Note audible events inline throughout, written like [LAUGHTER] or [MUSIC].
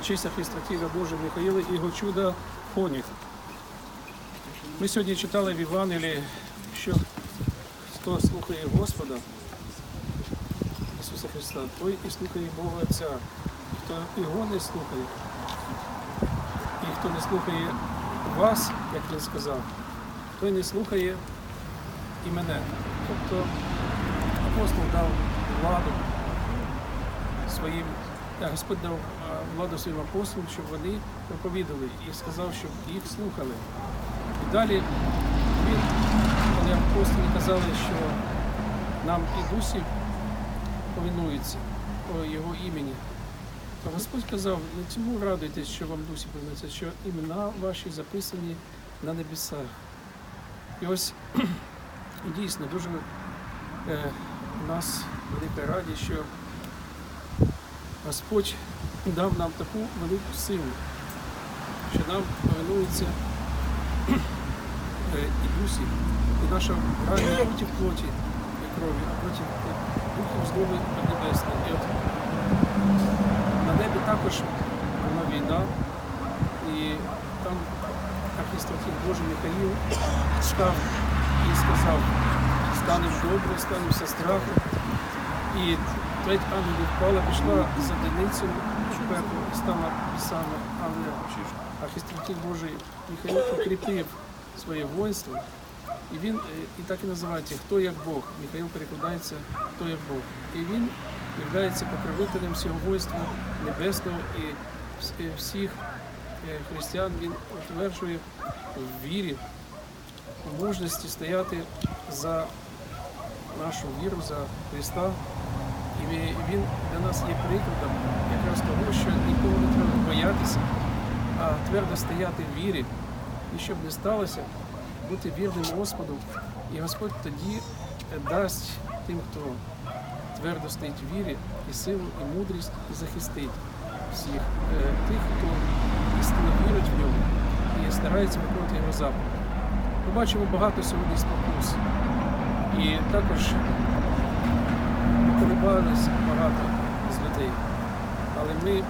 честь архістратіга Божого Михаїла і його Хоніх. Ми сьогодні читали в Євангелії, що хто слухає Господа, Ісуса Христа, той і слухає Бога Отця. Хто його не слухає, і хто не слухає вас, як він сказав, той не слухає і мене. Тобто апостол дав владу своїм, Господь дав владу своїм апостолам, щоб вони проповідали і сказав, щоб їх слухали. І далі він, коли апостоли казали, що нам і дусі повинуються по його імені, то Господь казав, не цьому радуйтесь, що вам дусі повинуються, що імена ваші записані на небесах. І ось [CLEARS THROAT] дійсно дуже е, у нас велика радість, що Господь дав нам таку велику силу, що нам повинується е, і дусі, і наша грань не проти плоті і крові, а проти духів злоби небесних. І от на небі також була війна, і там архістратів Божий Михаїл став і сказав, станеш добре, станемося страху. І треть ангелів впала, пішла за деницю і стала саме, але архістратів Божий Михаїл укріпив своє воїнство. І він е, і так і називається Хто як Бог. Михаїл перекладається Хто як Бог. І він є покровителем всього воїнства небесного і е, всіх е, християн. Він утверджує в вірі, в мужності стояти за нашу віру, за Христа. І він для нас є прикладом якраз того, що нікого не треба боятися, а твердо стояти в вірі. І щоб не сталося, бути вірним Господу. І Господь тоді е, дасть тим, хто твердо стоїть в вірі, і силу, і мудрість, і захистить всіх е, тих, хто істинно вірить в нього і старається виконувати його заповіді. Ми бачимо багато сьогодні спокус. І також поколебались багато з людей. Але ми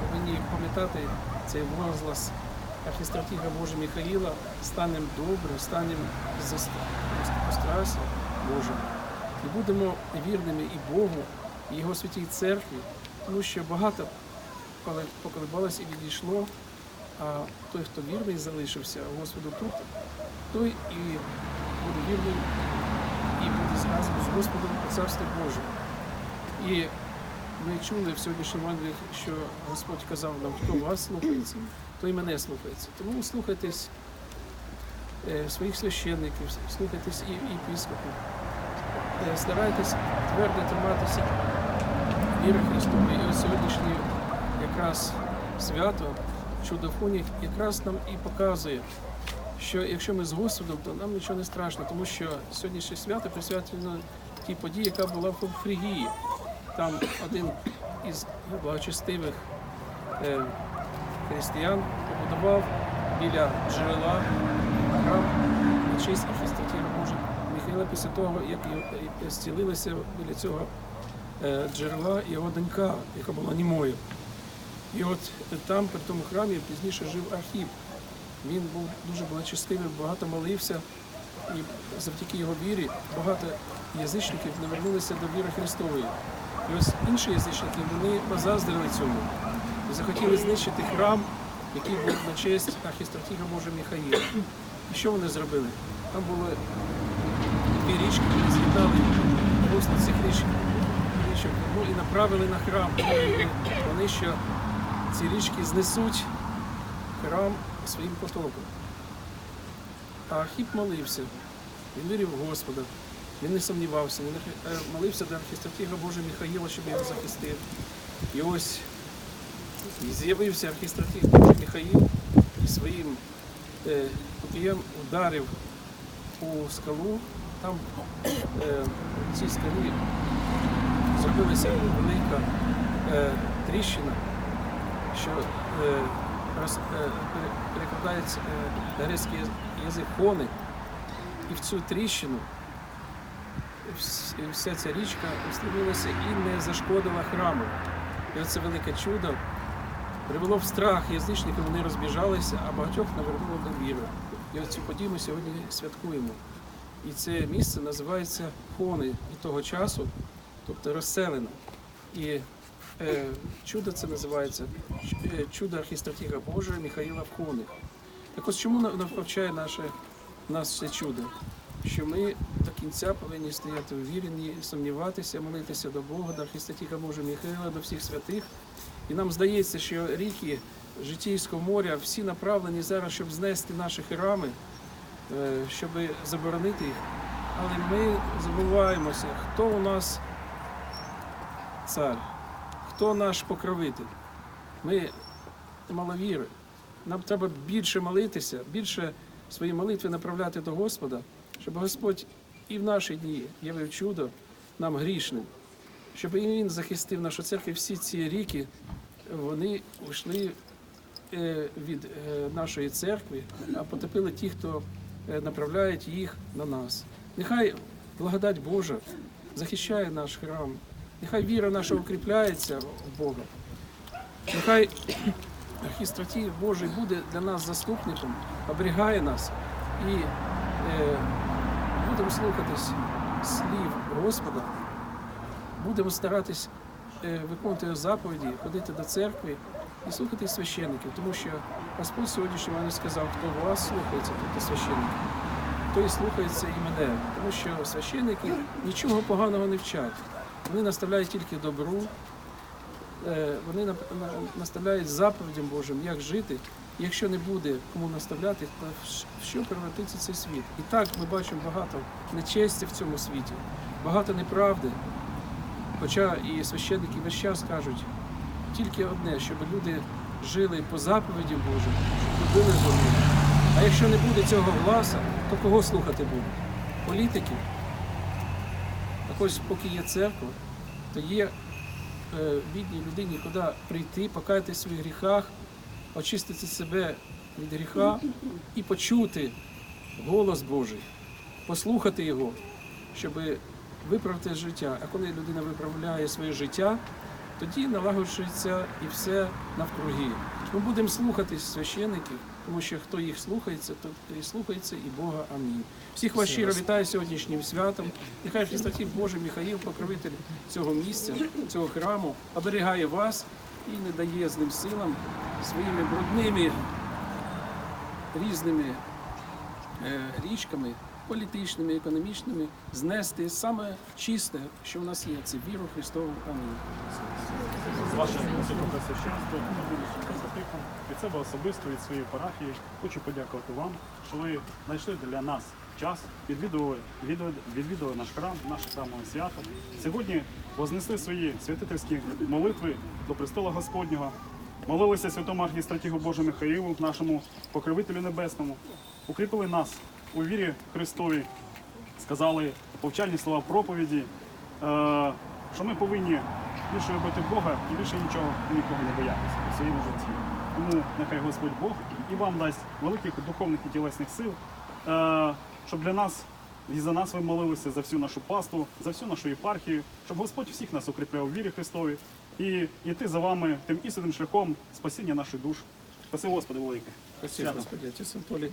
повинні пам'ятати цей возглас архістратіга Божа Михаїла, станемо добре, станемо за страсі Божим. І будемо вірними і Богу, і Його святій церкві, тому що багато коли поколебалось і відійшло, а той, хто вірний залишився Господу тут, той і буде вірним і буде разом з Господом у Царстві Божому. І ми чули в сьогоднішньому Ангелі, що Господь казав нам, хто вас слухається, той мене слухається. Тому слухайтесь е, своїх священників, слухайтесь і епископів. Е, Старайтесь твердо триматися віри Христової. І сьогоднішнє якраз свято чудофонів якраз нам і показує, що якщо ми з Господом, то нам нічого не страшно, тому що сьогоднішнє свято присвячено тій події, яка була в Фрігії. Там один із благочестивих е, християн побудував біля джерела храм на честь архістратіра Божа Михайла після того, як й- зцілилася біля цього е, джерела його донька, яка була німою. І от там, при тому храмі, пізніше жив Архіп. Він був дуже благочестивий, багато молився, і завдяки його вірі багато язичників навернулися до віри Христової. І ось інші язичники вони позаздрили цьому і захотіли знищити храм, який був на честь архістратіга Божа Михаїла. І що вони зробили? Там були дві річки, вони з'єднали русло цих річок ну, і направили на храм. Вони що ці річки знесуть храм своїм потоком. А Архіп молився, він вірив в Господа, він не сумнівався, він е, молився до архістратіга Божа Михаїла, щоб його захистив. І ось з'явився архістратіг Божий Михаїл і своїм е, копієм ударив у скалу. Там е, в цій скалі зробилася велика е, тріщина, що е, е, перекладається е, грецький язик хони. І в цю тріщину вся ця річка устремилася і не зашкодила храму. І оце велике чудо привело в страх язичників, вони розбіжалися, а багатьох навернуло до віри. І оцю подію ми сьогодні святкуємо. І це місце називається Хони і того часу, тобто розселено. І е, чудо це називається е, чудо архістратіга Божого Михаїла Вхони. Так ось чому навчає наше, нас це чудо? Що ми до кінця повинні стояти у вірі, сумніватися, молитися до Бога, до архістратіга Божого Михаїла, до всіх святих. І нам здається, що ріки Житійського моря всі направлені зараз, щоб знести наші храми, е, щоб заборонити їх. Але ми забуваємося, хто у нас цар, хто наш покровитель. Ми маловіри. Нам треба більше молитися, більше свої молитви направляти до Господа, щоб Господь і в наші дні явив чудо нам грішним, щоб і Він захистив нашу церкву. Всі ці ріки вони йшли е, від е, нашої церкви, а потопили ті, хто е, направляють їх на нас. Нехай благодать Божа захищає наш храм, нехай віра наша укріпляється в Бога. Нехай [CLEARS THROAT] архістратій Божий буде для нас заступником, оберігає нас і будемо слухатись слів Господа, будемо старатись е, виконувати заповіді, ходити до церкви і слухати священників, тому що Господь сьогоднішній мене сказав, хто вас слухається, тобто священників, той слухається і мене, тому що священники нічого поганого не вчать. Вони наставляють тільки добру, е, вони наставляють заповідям Божим, як жити. Якщо не буде кому наставляти, то що превратиться цей світ? І так ми бачимо багато нечесті в цьому світі, багато неправди. Хоча і священники весь час кажуть тільки одне, щоб люди жили по заповіді Божим, щоб любили Бога. А якщо не буде цього гласа, то кого слухати будуть? Політиків. Так ось, поки є церква, то є е, бідній людині, куди прийти, покаятися в своїх гріхах, очистити себе від гріха і почути голос Божий, послухати його, щоб виправити життя. А коли людина виправляє своє життя, тоді налагоджується і все навкруги. Ми будемо слухати священиків, тому що хто їх слухається, то і слухається і Бога. Амінь. Всіх вас щиро вітаю сьогоднішнім святом. Нехай Христотів Божий Михаїл, покровитель цього місця, цього храму, оберігає вас і не дає злим силам своїми брудними різними е, річками, політичними, економічними, знести саме чисте, що в нас є, це віру Христову. Амінь. Ваше високопресвященство, Святихом, від себе особисто, від своєї парафії, хочу подякувати вам, що ви знайшли для нас час, відвідували, відвідували, наш храм, наше храмове свято. Сьогодні вознесли свої святительські молитви до престола Господнього, молилися святому архістратігу Божому Михаїлу, нашому покровителю небесному, укріпили нас у вірі Христові, сказали повчальні слова проповіді, е, що ми повинні більше любити Бога і більше нічого нікого не боятися у своєму житті. Тому нехай Господь Бог і вам дасть великих духовних і тілесних сил, е, щоб для нас і за нас ви молилися, за всю нашу пасту, за всю нашу єпархію, щоб Господь всіх нас укріпляв у вірі Христові і йти за вами тим істинним шляхом спасіння наших душ. Спаси Господи велике. Спасибо, Господи, Отець Анатолій.